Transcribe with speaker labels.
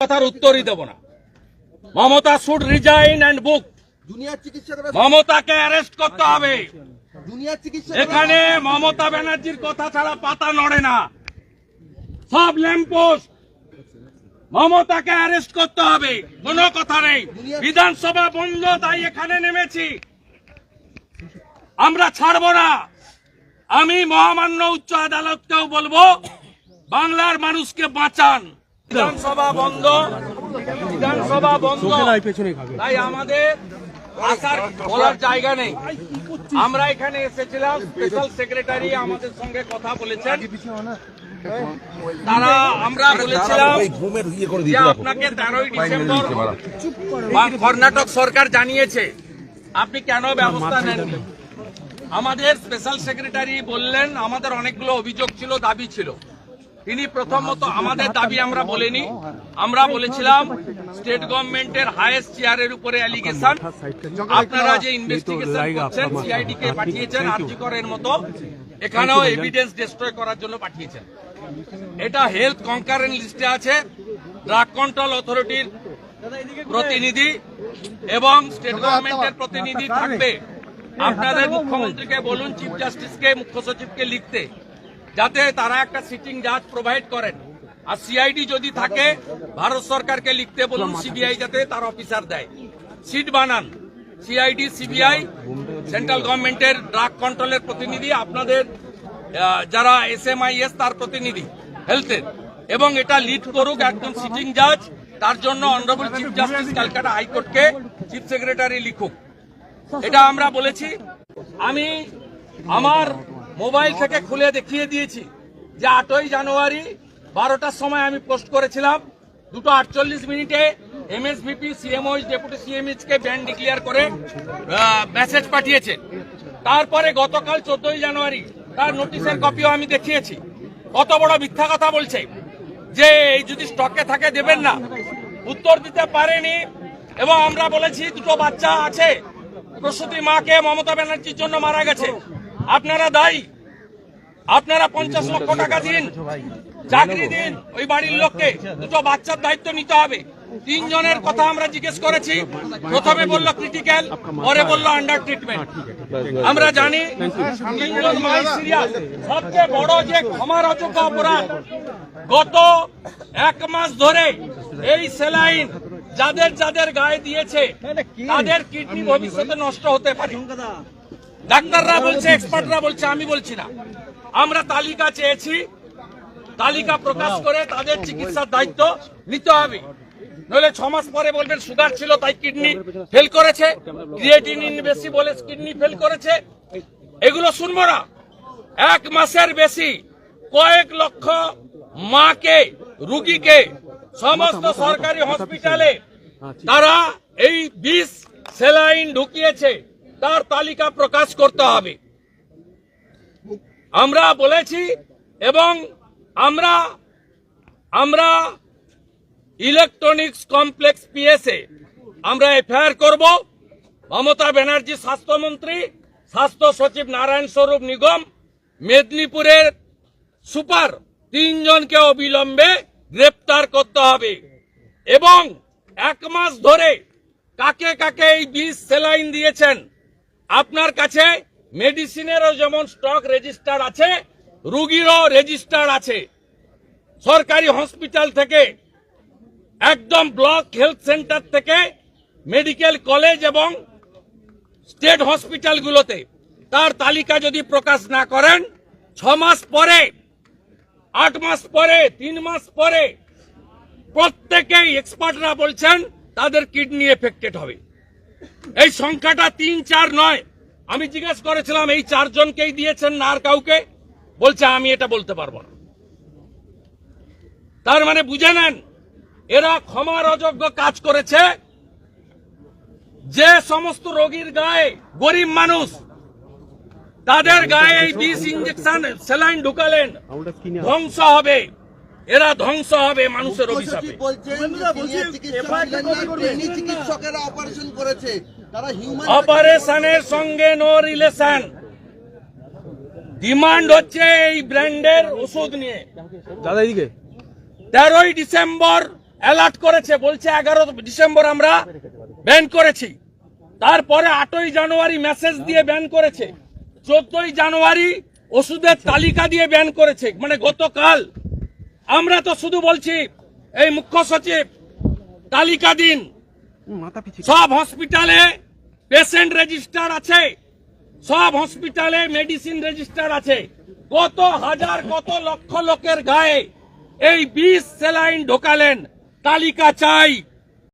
Speaker 1: কথার উত্তরই দেব না। Mamata should resign and book মমতাকে অ্যারেস্ট করতে হবে। এখানে মমতা ব্যানার্জির কথা ছাড়া পাতা নড়ে না। সব ল্যাম্পোস্ট মমতাকে অ্যারেস্ট করতে হবে। কোনো কথা নেই। বিধানসভা বন্ধ তাই এখানে নেমেছি। আমরা ছাড়ব না। আমি মহামান্য উচ্চ আদালতকেও বলব বাংলার মানুষকে বাঁচান। বিধানসভা বন্ধ। বিধানসভা বন্ধ। তাই আমাদের আসার বলার জায়গা নেই। আমরা এখানে এসেছিলাম স্পেশাল সেক্রেটারি আমাদের সঙ্গে কথা বলেছেন। তারা আমরা বলেছিলাম যে আপনাকে তেরোই ডিসেম্বর বা কর্ণাটক সরকার জানিয়েছে। আপনি কেন ব্যবস্থা নেননি? আমাদের স্পেশাল সেক্রেটারি বললেন আমাদের অনেকগুলো অভিযোগ ছিল দাবি ছিল। তিনি প্রথমত আমাদের দাবি আমরা বলিনি। আমরা বলেছিলাম স্টেট গভর্নমেন্টের হায়েস্ট চেয়ারের উপরে অ্যালিগেশন আপনারা যে ইনভেস্টিগেশন করছেন সিআইডি কে পাঠিয়েছেন আর্জিকরের মতো, এখানেও এভিডেন্স ডিস্ট্রয় করার জন্য পাঠিয়েছেন। এটা হেলথ কনকারেন্ট লিস্টে আছে ড্রাগ কন্ট্রোল অথরিটির প্রতিনিধি এবং স্টেট গভর্নমেন্টের প্রতিনিধি থাকবে। আপনাদের মুখ্যমন্ত্রীকে বলুন চিফ জাস্টিসকে মুখ্য সচিবকে লিখতে। যাতে তারা একটা সিটিং জাজ প্রোভাইড করেন। আর সিআইডি যদি থাকে, ভারত সরকারকে লিখতে বলুন সিবিআই যাতে তার অফিসার দেয়। সিট বানান। সিআইডি সিবিআই সেন্ট্রাল গভর্নমেন্টের ড্রাগ কন্ট্রোলের প্রতিনিধি, আপনাদের যারা এস তার প্রতিনিধি হেলথের এবং এটা লিড করুক একজন সিটিং জাজ তার জন্য অনারেবল চিফ জাস্টিস ক্যালকাটা হাইকোর্টকে চিফ সেক্রেটারি লিখুক। এটা আমরা বলেছি। আমি আমার মোবাইল থেকে খুলে দেখিয়ে দিয়েছি যে আটই জানুয়ারি বারোটার সময় আমি পোস্ট করেছিলাম। দুটো আটচল্লিশ মিনিটে এমএসভিপি সিএমওইচ ডেপুটি সিএমএইচ কে ব্যান ডিক্লেয়ার করে মেসেজ পাঠিয়েছে। তারপরে গতকাল চোদ্দই জানুয়ারি তার নোটিশের কপিও আমি দেখিয়েছি। কত বড় মিথ্যা কথা বলছে যে এই যদি স্টকে থাকে দেবেন না। উত্তর দিতে পারেনি এবং আমরা বলেছি দুটো বাচ্চা আছে। প্রসূতি মাকে মমতা ব্যানার্জির জন্য মারা গেছে। আপনারা দায়ী। আপনারা পঞ্চাশ লক্ষ টাকা দিন, চাকরি দিন, ওই বাড়ির লোককে। দুটো বাচ্চার দায়িত্ব নিতে হবে। তিনজনের কথা আমরা জিজ্ঞেস করেছি। প্রথমে বলল ক্রিটিক্যাল পরে বলল আন্ডার ট্রিটমেন্ট আমরা জানি তিনজন সবচেয়ে বড় যে ক্ষমার অযোগ্য অপরাধ, গত এক মাস ধরে এই সেলাইন যাদের যাদের গায়ে দিয়েছে, তাদের কিডনি ভবিষ্যতে নষ্ট হতে পারে। ডাক্তাররা বলছে এক্সপার্টরা বলছে, আমি বলছি না। আমরা তালিকা চেয়েছি, তালিকা প্রকাশ করে তাদের চিকিৎসার দায়িত্ব নিতে হবে। নইলে ছ মাস পরে বলবেন, সুগার ছিল, তাই কিডনি ফেল করেছে। ক্রিয়েটিনিন বেশি বলে কিডনি ফেল করেছে। এগুলো শুনব না। এক মাসের বেশি, কয়েক লক্ষ মাকে, রুগীকে, সমস্ত সরকারি হসপিটালে তারা এই বিষ সেলাইন ঢুকিয়েছে। তার তালিকা প্রকাশ করতে হবে। আমরা বলেছি এবং আমরা আমরা ইলেকট্রনিক্স কমপ্লেক্স পিএসএ আমরা এফআইআর করব। মমতা ব্যানার্জি স্বাস্থ্যমন্ত্রী স্বাস্থ্য সচিব নারায়ণ স্বরূপ নিগম, মেদিনীপুরের সুপার তিনজনকে অবিলম্বে গ্রেপ্তার করতে হবে। এবং এক মাস ধরে কাকে কাকে এই বিষ সেলাইন দিয়েছেন আপনার কাছে মেডিসিনেরও যেমন স্টক রেজিস্টার আছে, রুগীরও রেজিস্টার আছে। সরকারি হসপিটাল থেকে, একদম ব্লক হেলথ সেন্টার থেকে, মেডিকেল কলেজ এবং স্টেট হসপিটালগুলোতে। তার তালিকা যদি প্রকাশ না করেন, ছ মাস পরে, আট মাস পরে, তিন মাস পরে, প্রত্যেকেই এক্সপার্টরা বলছেন, তাদের কিডনি এফেক্টেড হবে। এই সংখ্যাটা তিন চার নয়। আমি জিজ্ঞেস করেছিলাম এই চারজনকেই দিয়েছেন না আর কাউকে? বলছে আমি এটা বলতে পারব না। তার মানে বুঝে নেন এরা ক্ষমার অযোগ্য কাজ করেছে। যে সমস্ত রোগীর গায়ে গরিব মানুষ তাদের গায়ে এই বিষ ইঞ্জেকশন সেলাইন ঢুকালেন ধ্বংস হবে। এরা ধ্বংস হবে মানুষের অভিশাপে। অপারেশনের সঙ্গে নো রিলেশন ডিমান্ড হচ্ছে এই ব্র্যান্ডের ওষুধ নিয়ে।
Speaker 2: দাদা এদিকে
Speaker 1: তেরোই ডিসেম্বর অ্যালার্ট করেছে বলছে এগারো ডিসেম্বর আমরা ব্যান করেছি। তারপরে আটই জানুয়ারি মেসেজ দিয়ে ব্যান করেছে। চোদ্দই জানুয়ারি ওষুধের তালিকা দিয়ে ব্যান করেছে। মানে গতকাল আমরা তো শুধু বলছি এই মুখ্য সচিব তালিকা দিন। সব হসপিটালে পেশেন্ট রেজিস্টার আছে। সব হসপিটালে মেডিসিন রেজিস্টার আছে। কত হাজার কত লক্ষ লোকের গায়ে এই বিষ সেলাইন ঢোকালেন। তালিকা চাই।